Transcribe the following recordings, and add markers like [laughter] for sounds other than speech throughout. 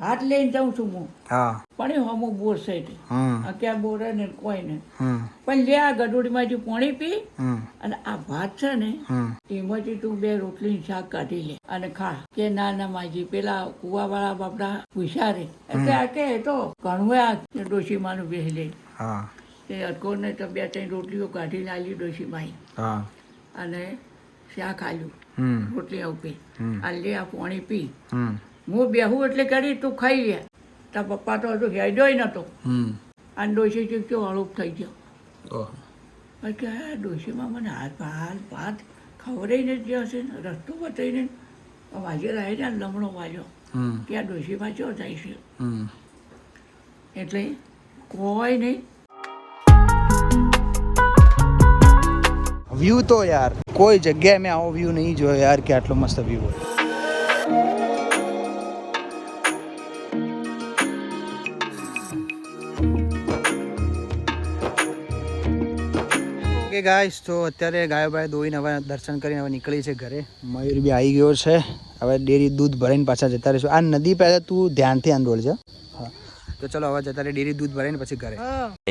હાથ લઈને જાઉં છું હું. હા. પણ એ હમો બોર સાઈડ હમ. આ ક્યાં બોરે ને કોઈ ને પણ લે આ ગડોડીમાંથી પાણી પી અને આ ભાત છે ને એમાંથી તું બે રોટલી શાક કાઢી લે અને ખા. કે ના ના માજી પેલા કુવા વાળા બાપડા હુશારે એટલે આ કે તો ઘણું આ ડોશીમાનું બેસી લે. તે અટકોને તો બે ત્રણ રોટલીઓ કાઢી લાલી ડોશી માઈ અને શાક આલ્યું. રોટલી આપી પી. આ લે આ પાણી પી. હું બેહું એટલે કરી તું ખાઈ લે. તાર પપ્પા તો હજુ હેડ્યો નતો. અને ડોશી ચીકચો હળુપ થઈ ગયો કે ડોશીમાં મને હાથ હાથ ભાત ખવડાવીને જ હશે ને રસ્તો બતાવીને વાજે રહે ને લમણો કે આ ડોશીમાં ચો જાય છે? હમ. એટલે કોઈ નહીં. વ્યૂ તો યાર કોઈ જગ્યાએ મેં આવો વ્યૂ નહીં જોયો યાર કે આટલો મસ્ત વ્યૂ હોય. ઓકે ગાઈસ તો અત્યારે ગાયો બાય દોઈને હવે દર્શન કરીને હવે નીકળી છે ઘરે. મયુર બી આવી ગયો છે. હવે ડેરી દૂધ ભરાઈને પાછા જતા રહીશું. આ નદી પહેલાં તું ધ્યાનથી આંદોલ છે હા. તો ચલો હવે જતા રહી ડેરી દૂધ ભરાઈને પછી ઘરે.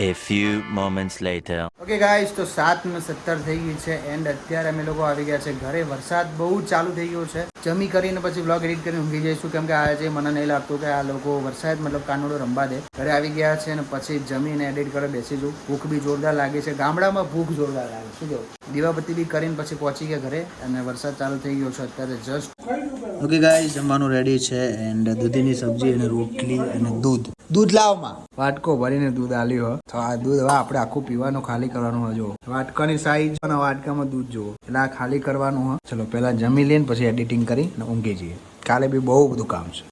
A few moments later okay guys તો સાત ને સત્તર થઈ ગઈ છે એન્ડ અત્યારે અમે લોકો આવી ગયા છે ઘરે. વરસાદ બહુ ચાલુ થઈ ગયો છે. જમી કરીને પછી બ્લોગ એડિટ કરીને ઊંઘી જઈશું કેમ કે આજે મને નહીં લાગતું કે આ લોકો વરસાદ મતલબ કાનોડો રમવા દે. ઘરે આવી ગયા છે અને પછી જમીને એડિટ કરે બેસી જવું ભૂખ બી જોરદાર લાગે છે. ગામડામાં ભૂખ જોરદાર લાગે શું કેવું દીવાબત્તી બી કરીને પછી પહોંચી ગયા ઘરે અને વરસાદ ચાલુ થઈ ગયો છે અત્યારે જસ્ટ ઓકે ગાઈસ જમવાનું રેડી છે એન્ડ દૂધીની સબ્જી અને રોટલી અને દૂધ. દૂધ લાવમાં વાટકો ભરીને દૂધ આલ્યો તો આ દૂધ હવે આપણે આખું પીવાનું ખાલી કરવાનું હોય જો વાટકાની સાઈઝ અને વાટકામાં દૂધ જુઓ. એટલે આ ખાલી કરવાનું હોય ચલો પહેલા જમી લઈને પછી એડિટિંગ કરી અને ઊંઘી જઈએ. કાલે બી બહુ બધું કામ છે.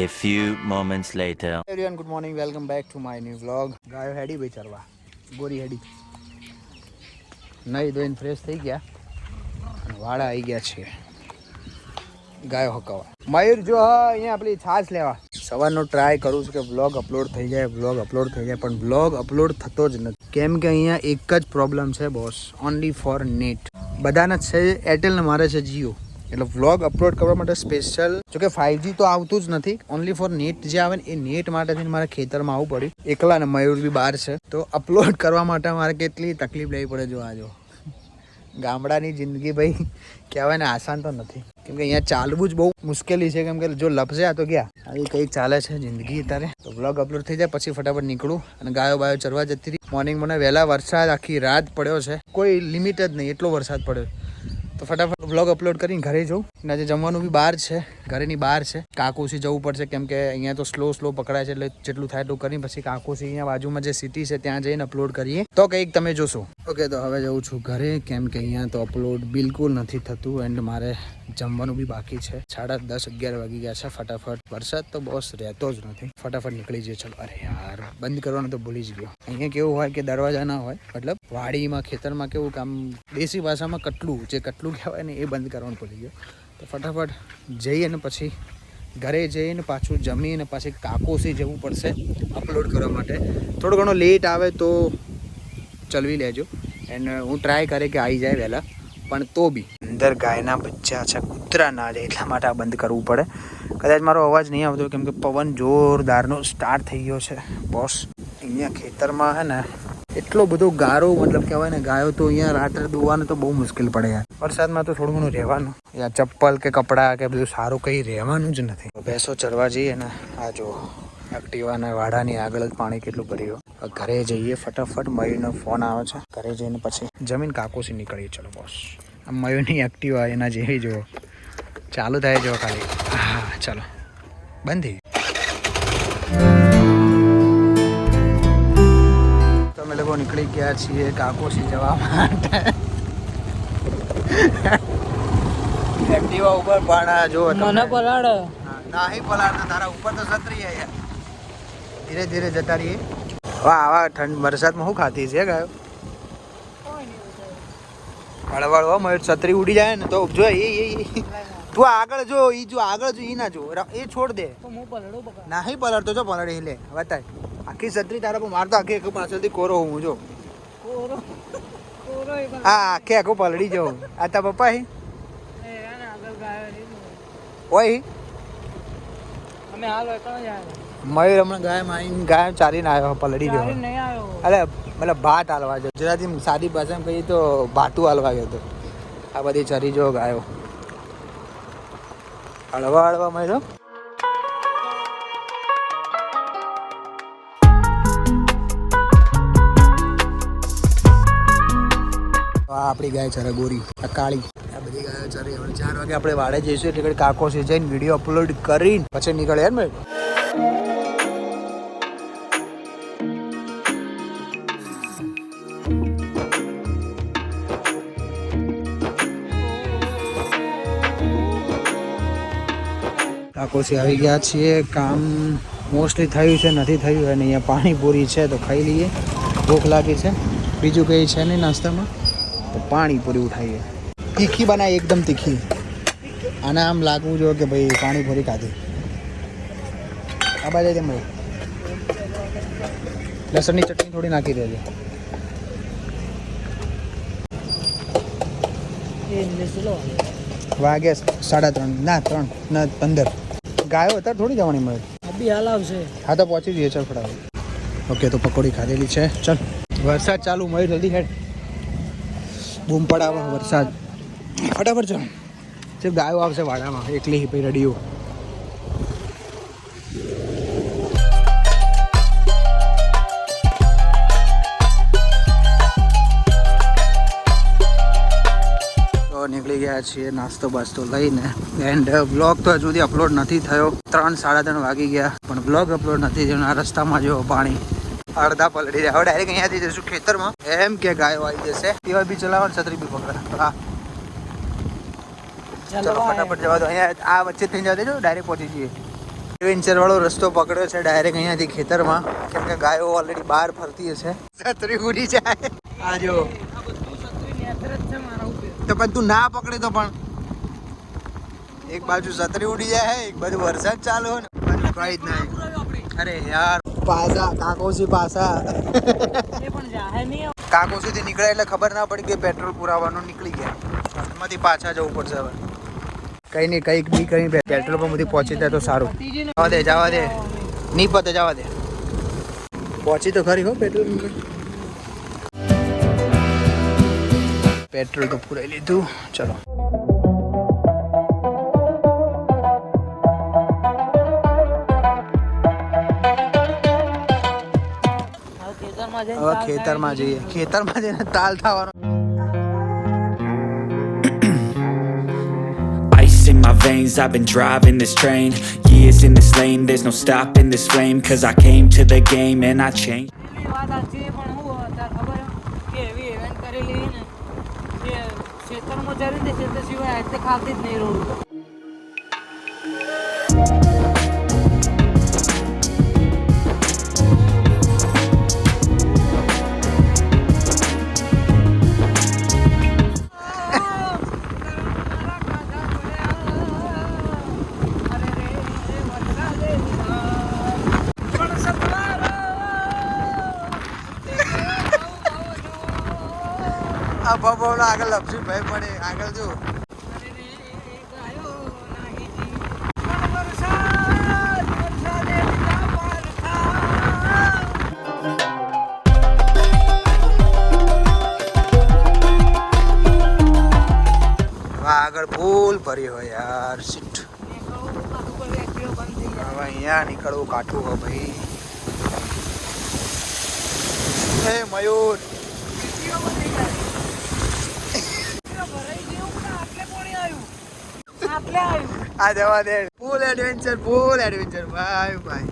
A few moments later. Everyone good morning welcome back to my new vlog ગાયો હેડી ભાઈ ચરવા. ગોરી હેડી. નહીં ધોઈને ફ્રેશ થઈ ગયા. અને વાળા આવી ગયા છે. ગાયો હકાવા. મયુર, જો અહીંયા આપણી છાશ લેવા. સવારનો ટ્રાય કરું છું કે વ્લોગ અપલોડ થઈ જાય વ્લોગ અપલોડ થઈ જાય, પણ વ્લોગ અપલોડ થતો જ નથી. કેમ કે અહીંયા એક જ પ્રોબ્લેમ છે બોસ ઓનલી ફોર નેટ બધાના છે એરટેલ ને મારે છે જીઓ એટલે વ્લોગ અપલોડ કરવા માટે સ્પેશિયલ જો કે ફાઇવજી તો આવતું જ નથી. ઓનલી ફોર નેટ જે આવે ને, એ નેટ માટે થઈને મારે ખેતરમાં આવવું પડ્યું. એકલા ને મયુર બી બહાર છે. તો અપલોડ [laughs] કરવા માટે મારે કેટલી તકલીફ લેવી પડે જો. આજો ગામડાની જિંદગી ભાઈ, કહેવાય ને, આસાન તો નથી. કેમ કે અહીંયા ચાલવું જ બહુ મુશ્કેલી છે, કેમ કે જો લપસે આ તો ગયા. આવી કંઈક ચાલે છે જિંદગી અત્યારે. તો બ્લોગ અપલોડ થઈ જાય, પછી ફટાફટ નીકળું અને ગાયો બાયો ચરવા જતી રહી. મોર્નિંગ મને વહેલા વરસાદ આખી રાત પડ્યો છે. કોઈ લિમિટ જ નહીં, એટલો વરસાદ પડ્યો. તો ફટાફટ બ્લોગ અપલોડ કરીને ઘરે જવું અને આજે જમવાનું બી બહાર છે, ઘરેની બહાર છે. કાકોસી જવું પડશે કેમ કે અહીંયા તો સ્લો સ્લો પકડાય છે એટલે જેટલું થાય એટલું કરીને પછી કાકોસી અહીંયા બાજુમાં જે સિટી છે ત્યાં જઈને અપલોડ કરીએ. તો કંઈક તમે જોશો. ઓકે, તો હવે જઉં છું ઘરે કેમ કે અહીંયા તો અપલોડ બિલકુલ નથી થતું એન્ડ મારે જમવાનું બી બાકી છે. સાડા દસ, અગિયાર વાગી ગયા છે ફટાફટ. વરસાદ તો બસ રહેતો જ નથી. ફટાફટ નીકળી જઈએ. ચલો, અરે યાર, બંધ કરવાનું તો ભૂલી જ ગયો. અહીંયા કેવું હોય કે દરવાજા ના હોય, મતલબ વાડીમાં, ખેતરમાં કેવું કામ દેશી ભાષામાં કટલું, જે કટલું કહેવાય ને એ બંધ કરવાનું ભૂલી ગયો. તો ફટાફટ જઈ અને પછી ઘરે જઈને પાછું જમીને પાછી કાકોસી જવું પડશે અપલોડ કરવા માટે. થોડો ઘણો લેટ આવે તો ચલવી લેજો. એન્ડ હું ટ્રાય કરે કે આવી જાય વહેલા. પણ તો બી. અંદર ગાયના બચ્ચા છે, કૂતરા ના જાય, એટલા માટે આ બંધ કરવું પડે. કદાચ મારો અવાજ નહીં આવતો, કેમ કે પવન જોરદારનો સ્ટાર્ટ થઈ ગયો છે. બોસ અહીંયા ખેતરમાં હે ને એટલો બધો ગારો મતલબ કહેવાય ને, ગાયો તો અહીંયા રાત્રે દોવાનું તો બહુ મુશ્કેલ પડે યાર. વરસાદમાં તો થોડું ઘણું રહેવાનું. યા ચપ્પલ કે કપડાં કે બધું સારું કંઈ રહેવાનું જ નથી. ભેંસો ચરવા જઈએ ને, આ જો એક્ટિવાના વાડાની આગળ જ પાણી કેટલું ભર્યું ઘરે જઈએ ફટાફટ, મયુરનો ફોન આવે છે. ઘરે જઈને પછી જમીન કાકોસી નીકળીએ. ચલો બોસ આ મયુરની એક્ટિવા એના જેવી જુઓ ચાલુ થાય જુઓ ખાલી. હા ચાલો. બંધ લોકો નીકળી ગયા છીએ કાકોશી જવા માટે. એક્ટિવા ઉપર પણ જો મને પલાડ નહીં પલાળતા તારા ઉપર તો છત્રી છે. યાર ધીરે ધીરે જતા રહીએ. વાહ આવા ઠંડ વરસાદમાં શું ખાતી છે ગાયો? હળવળ હો મયુર છત્રી ઉડી જાય ને તો જો એ. તું આગળ જો ઈ જો આગળ જો ઈ ના જો. એ છોડ દે. નહીં પલળતો જો પલળી લે. બતાય આખી છત્રી તારા પર મારતો આખી આખું પાછળથી કોરો હું જો. કોરો કોરો હા આખે આખું પલળી જો આ તા પપ્પા હે? ઓય મયુર હમણાં ગાય મારીને ગાય ચારીને આવ્યો પલડી ગયો. અરે મતલબ ભાત હાલવા ગયો. ગુજરાતી સાદી ભાષામાં કહીએ તો ભાતું હાલવા ગયો હતો. આ બધી ચરી જો ગાયો. હળવા હળવા મળ્યો આ આપણી ગાય છે ગોરી કાળી. આ બધી ગાયો ચરી ચાર વાગે આપણે વાડે જઈશું, એટલે કાકો છે જઈને વીડિયો અપલોડ કરીને પછી નીકળે યાર મેં. કાકોસી આવી ગયા છીએ. કામ મોસ્ટલી થયું છે, નથી થયું અને અહીંયા પાણીપુરી છે તો ખાઈ લઈએ. ભૂખ લાગી છે. બીજું કંઈ છે નહીં નાસ્તામાં? તો પાણીપુરી ઉઠાવીએ તીખી બનાવી એકદમ તીખી. આને આમ લાગવું જોઈએ કે ભાઈ પાણીપુરી ખાધી. આ બાજુ તેમ લસણની ચટણી થોડી નાખી દેજો. વાગે સાડા ત્રણ. ના ત્રણ. ના, પંદર. ગાયો અત્યારે થોડી જવાની મળે. અભી હાલ આવશે. હા તો પહોંચી જઈએ ચાલ ફટાફટ. ઓકે તો પકોડી ખાધેલી છે. ચાલ વરસાદ ચાલુ મળી જલ્દી હેડ. બૂમ પડાવો વરસાદ. ફટાફટ ચાલ. છે ગાયો આવશે વાડામાં એકલી પછી રડીઓ. તો ગયા છીએ નાસ્તો બાસ્તો લઈને. એન્ડ બ્લોગ તો હજુ સુધી અપલોડ નથી થયો. ત્રણ સાડા ત્રણ વાગી ગયા. પણ બ્લોગ અપલોડ નથી થયો આ રસ્તામાં જો પાણી અડધા પલટી જાય હવે ડાયરેક્ટ અહીંયાથી જઈશું ખેતરમાં. એમ કે ગાયો આવી જશે. તેવા બી ચલાવવાનું છત્રી બી પકડે. હા. ચલો ફટાફટ જવા દો. અહીંયા આ વચ્ચે થઈ જવા દેજો. ડાયરેક્ટ પહોંચી જઈએ. એડવેન્ચર વાળો રસ્તો પકડ્યો છે ડાયરેક્ટ અહીંયાથી ખેતરમાં. કેમ કે ગાયો ઓલરેડી બહાર ફરતી હશે. છત્રી ઉડી જાય. આ જો. તો પણ તું ના પકડે તો પણ. એક બાજુ છત્રી ઉડી જાય એક બાજુ વરસાદ ચાલુ હોય ને. બાજુ કઈ જ નહીં. અરે યાર પાસા કાકોસી પાસા. નીકળે કાકોસીથી નીકળ્યા એટલે ખબર ના પડી કે પેટ્રોલ પુરાવાનું નીકળી ગયા. એમાંથી પાછા જવું પડશે હવે. કઈ નહીં કંઈક બી કઈ પેટ્રોલ પંપ સુધી પહોંચી જાય તો સારું. જવા દે જવા દે. નહીં પતે જવા દે. પહોંચી તો ખરી હો પેટ્રોલ પંપ. પેટ્રોલ તો પુરાઈ લીધું ચલો ખેતરમાં હવે ખેતરમાં જઈએ ખેતરમાં જઈને તાલ થવાનો Ice in my veins, I've been driving this train Years in this lane, there's no stopping this flame Cause I came to the game and I changed ખેતરમાં ચરી દે ખેતર સિવાય આજે ખાતી આ બબોલો આગળ લપસી ભાઈ પડે આગળ જો આગળ ફૂલ ભરી હોય યાર સીટ હવે અહીંયા નીકળવું કાઠું હો ભાઈ. એ મયુર. આ જવા દે. ફૂલ એડવેન્ચર ફૂલ એડવેન્ચર ભાઈ ભાઈ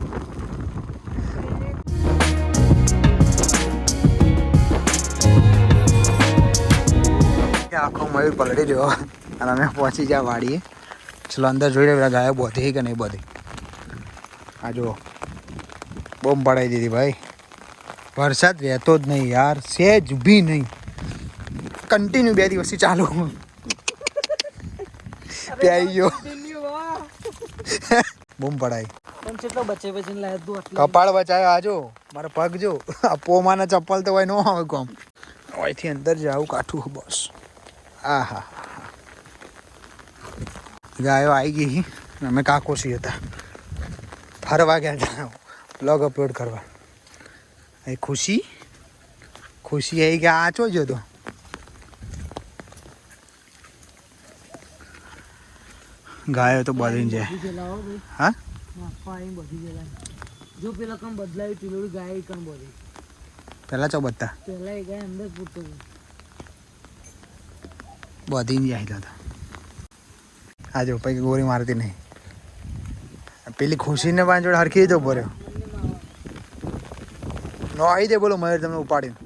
કે આખો મયુર પલટી રહ્યો અને અમે પહોંચી ગયા વાડીએ. ચલો અંદર જોઈ રહ્યા ગાયો બોધી કે નહીં બોધી. આ જુઓ. બોમ્બ પડાવી દીધી ભાઈ. વરસાદ રહેતો જ નહીં યાર. સેજ બી નહીં. કન્ટિન્યુ બે દિવસથી ચાલુ. [laughs] પ્યાઈ ગયો. [laughs] બૂમ પડાય પણ કેટલો બચે બચીને લાયા તું આટલું કપાળ બચાયો આજો મારા પગ જો. [laughs] આ પોમાના ચપ્પલ તો હોય ન આવે કોમ. અહીંથી અંદર જાવું કાઠું બસ. આ હા ગાયો આવી ગઈ. અને અમે કાકોસી હતા ફરવા ગયા હતા. બ્લોગ અપલોડ કરવા. એ ખુશી? ખુશી આવી કે આચો જ હતો ગાયો તો બધી જાય હા? જો પેલા કમ બદલાયું ટીલોડી ગાય કમ બોલી પહેલા ચો બધા પેલા એ ગાય અંદર પૂરતો બધી જાય હતા આજે પૈકી ગોરી મારતી નહીં. પેલી ખુશીને પાંચ હરખી રીતે ભર્યો. નો આવી દે બોલો મયુર તમને ઉપાડીને.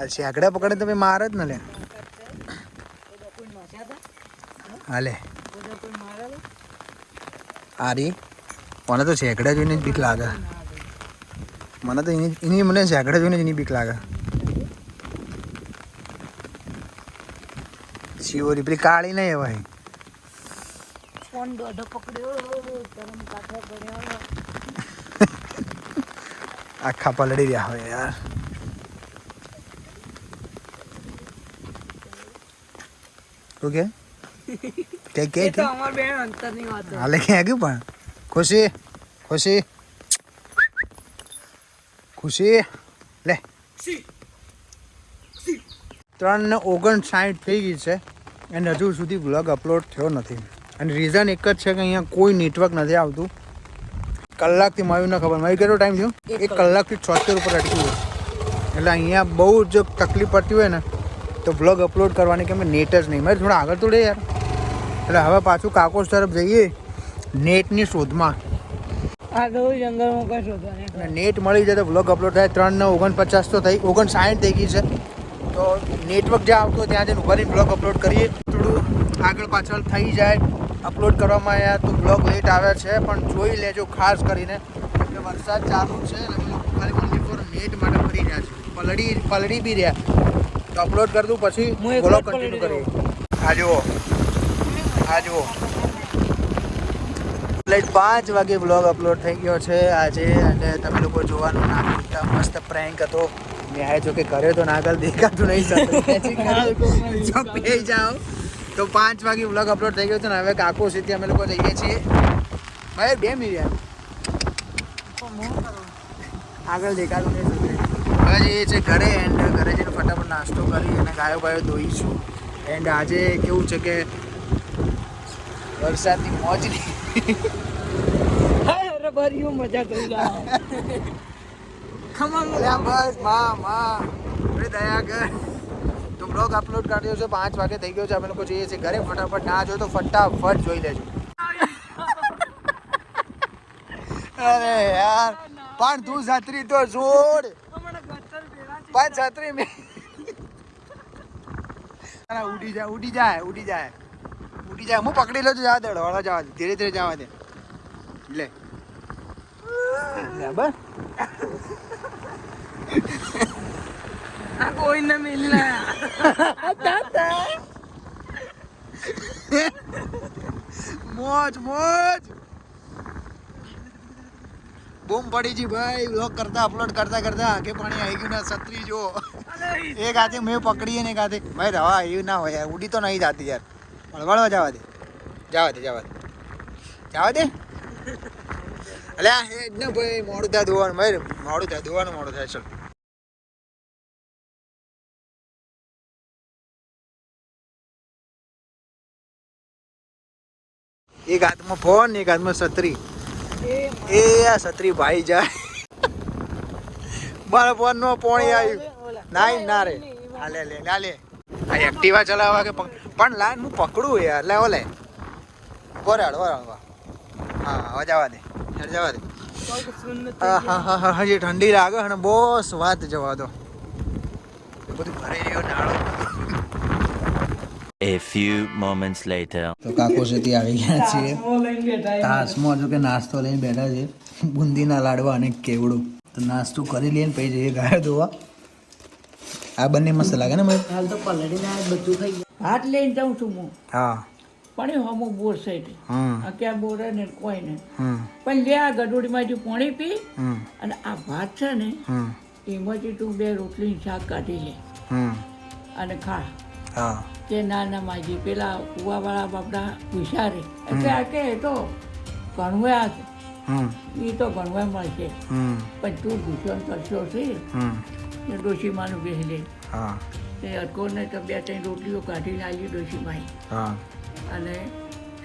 આ શેકડા પકડે તમે મારે જ ને લે હાલે. આરી. મને તો શેકડા જોઈને જ બીક લાગે. મને તો એની એની મને શેકડા જોઈને જ એની બીક લાગે. શિવરી પેલી કાળી નહીં ભાઈ ફોન દોઢો પકડ્યો. ગરમ કાઠો પડ્યો આખા પલડી રહ્યા હોય યાર. તું કે તો અમાર બેન અંતરની વાત હાલે કે ગયું પણ? ખુશી ખુશી. ખુશી લે. ત્રણ ને ઓગણસાઠ થઈ ગઈ છે. અને હજુ સુધી વ્લોગ અપલોડ થયો નથી. અને રીઝન એક જ છે કે અહીંયા કોઈ નેટવર્ક નથી આવતું. કલાકથી મારું ન ખબર. મારી કેટલો ટાઈમ થયો? એક કલાકથી છોતેર ઉપર અટકી ગયો. એટલે અહીંયા બહુ જ તકલીફ પડતી હોય ને તો વ્લોગ અપલોડ કરવાની કે મેં નેટ જ નહીં. મારે થોડા આગળ તો રે યાર. એટલે હવે પાછું કાકોસ તરફ જઈએ નેટની શોધમાં. નેટ મળી જાય તો વ્લોગ અપલોડ થાય. ત્રણ ને ઓગણપચાસ તો થઈ ઓગણસાઠ થઈ ગઈ છે. તો નેટવર્ક જ્યાં આવતું ત્યાં જઈને ઊભા રહીને બ્લોગ અપલોડ કરીએ. થોડું આગળ પાછળ થઈ જાય. અપલોડ કરવામાં આવ્યા તો બ્લોગ લેટ આવે છે પણ જોઈ લેજો ખાસ કરીને. કે વરસાદ ચાલુ છે નેટ માટે ફરી રહ્યા છે. પલડી પલડી બી રહ્યા. તો અપલોડ કરી દઉં પછી બ્લોગ કન્ટિન્યુ કરીએ. આ જુઓ. આ જુઓ. પાંચ વાગે બ્લોગ અપલોડ થઈ ગયો છે આજે અને તમે લોકો જોવાનું ના ભૂલતા. મસ્ત પ્રેન્ક હતો. મેં જો કે કર્યો તો નાગલ દેખાતું નહીં [laughs] જો પે જાઓ. તો પાંચ વાગે બ્લોગ અપલોડ થઈ ગયો છે ને હવે કાકો સીધી અમે લોકો જઈએ છીએ. ભાઈ બે મિનિટ. આગળ દેખાતું નહીં હવે જઈએ છીએ ઘરે એન્ડ ઘરે જઈને ફટાફટ નાસ્તો કરી અને ગાયો બાયો ધોઈશું. એન્ડ આજે કેવું છે કે વરસાદની મોજ નહીં અરે ભર્યું મજા કરી જાય ખમણ અલ્યા બસમાં માં અરે દયા કર તો બ્લોગ અપલોડ કર્યો છે પાંચ વાગે થઈ ગયો છે અમે લોકો જઈએ છીએ ઘરે ફટાફટ ના જો તો ફટાફટ જોઈ લેજો અરે યાર પણ તું છત્રી તો છોડ પણ છત્રી મે અરે ઉડી જાય ઉડી જાય ઉડી જાય જાય હું પકડી લઉં છું જવા દે હળવા જવા દે ધીરે ધીરે જવા દે. લે. બરાબર આ મિલના. મોજ મોજ. બૂમ પડી જી ભાઈ વ્લોગ કરતા અપલોડ કરતા કરતા કે પાણી આવી ગયું ના છત્રી જો. એક હાથે મેં પકડી ને એક હાથે. ભાઈ રવા એવું ના હોય યાર ઉડી તો નહીં જાતી યાર. હળવળવા જવા દે. જવા દે જવા દે. જવા દે? અલ્યા એ જ ને ભાઈ મોડું થાય ધોવાનું. ભાઈ મોડું થાય ધોવાનું મોડું થાય ચલ. એક હાથમાં ફોન એક હાથમાં છત્રી. એ આ છત્રી ભાઈ જાય. મારા ફોન નો પોણી આવ્યું. ના ના રે. હાલે લે લે એક્ટિવા ચલાવવા કે પણ લાઈન હું પકડું યાર. લે ઓલે. વરાળ વરાડ હા હવે જવા દે. જવા દે. આ હા હા હા હજી ઠંડી લાગે અને બોસ વાત જવા દો. એ બધું ભરી રહ્યો નાળો A few moments later. તો કાકો સુધી આવી ગયા છીએ. લઈને તાસમાં જો કે નાસ્તો લઈને બેઠા છે. બુંદીના લાડવા અને કેવડું. તો નાસ્તો કરી લઈએ ને પછી જઈએ ગાયો ધોવા. આ બંને મસ્ત લાગે ને મને હાલ તો પલળીને આ બધું ખાઈ ગયું. હાથ લઈને જાઉં છું હું. હા. પણ એ હમું બોર સાઈડ કે આ બોર ને કોઈ ને. પણ લે આ ગડોડીમાંથી પાણી પી અને આ ભાત છે ને એમાંથી તું બે રોટલી શાક કાઢી લે. અને ખા. હા. કે ના ના માજી પેલા કુવાવાળા બાપડા હુશારે એટલે આ કે તો ભણવા આ એ તો ભણવા મળશે. પણ તું ભૂષણ કરશો છે. એ ડોશીમાનું બેસી લે હા. તે અકોને તો બે ત્રણ રોટલીઓ કાઢી લાવી ડોશીમાઈ હા. અને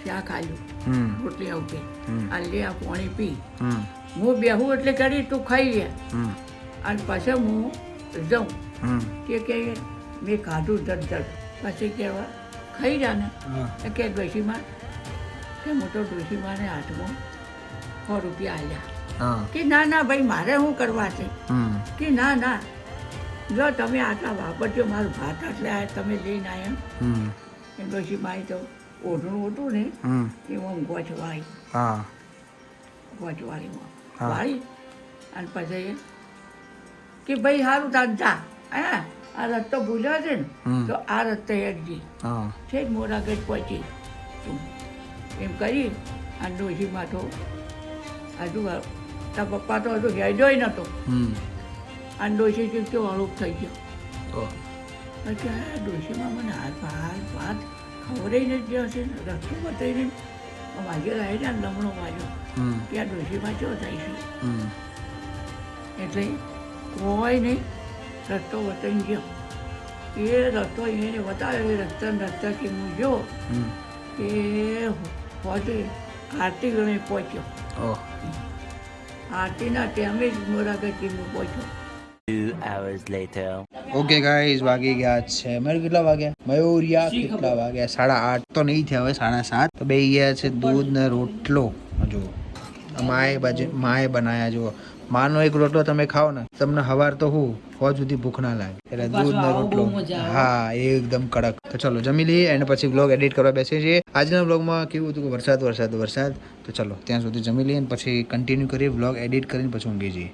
શાક આલ્યું. રોટલી આવતી હમ. આ પાણી પી. હું બેહું એટલે કરી તું ખાઈ લે. અને પાછો હું જાઉં. કે કે મેં કાઢું ધડ ધડ. પછી કહેવા ખાઈ જા ને. એ કે ડોશીમાં કે મોટો ડોશીમાને હાથમાં સો રૂપિયા આલ્યા. કે ના ના ભાઈ મારે શું કરવા છે? કે ના ના. જો તમે આટલા વાપરજો મારું ભાત આટલે તમે લઈને આવ્યા હમ. પછી ડોશીમાએ તો ઓઢણું હતું ને એમાં ગોચવાળી ગોચવાળીમાં. વાળી અને પછી કે ભાઈ સારું તાર જા. હા? આ રસ્તો ભૂલ્યો છે ને તો આ રસ્તે હેડજી. છે જ મોરાગઢ પહોંચી. એમ કરી અને ડોશી માથો હજુ તાર પપ્પા તો હજુ હેડ્યો નહોતો અને ડોશી કેવો અળુક થઈ ગયો. પછી આ ડોશીમાં મને હાથ હાથ ભાત ખવડાઈને જ ગયો છે રસ્તો બતાવીને વાગ્યો રહે ને લમણો વાગ્યો. કે આ ડોશીમાં ચો થાય છે? એટલે કોઈ નહીં રસ્તો બતાવીને ગયો. એ રસ્તો એને બતાવ્યો એ રસ્તા રસ્તાથી હું જો હમ. એ પહોંચે આરતી ગણે પહોંચ્યો આરતીના ટાઈમે જ મોરાગઢથી હું પહોંચ્યો. ઓકે ગાઈઝ વાગી ગયા છે. મયુર કેટલા વાગ્યા? મયુરિયા કેટલા વાગ્યા? સાડા આઠ. તો નહીં થયા હવે સાડા સાત. તો બે ગયા છે દૂધ ને રોટલો જો માએ બાજુ માએ બનાયા જો માનો એક રોટલો તમે ખાઓ ને તમને હવાર તો હું હોજ સુધી ભૂખ ના લાગે. એટલે દૂધ ને રોટલો. હા એકદમ કડક. તો ચલો જમી લઈએ અને પછી બ્લોગ એડિટ કરવા બેસીએ છીએ. આજના બ્લોગમાં કેવું હતું કે વરસાદ વરસાદ વરસાદ. તો ચલો ત્યાં સુધી જમી લઈએ અને પછી કન્ટિન્યુ કરીએ બ્લોગ એડિટ કરીને પછી ઊંઘી જઈએ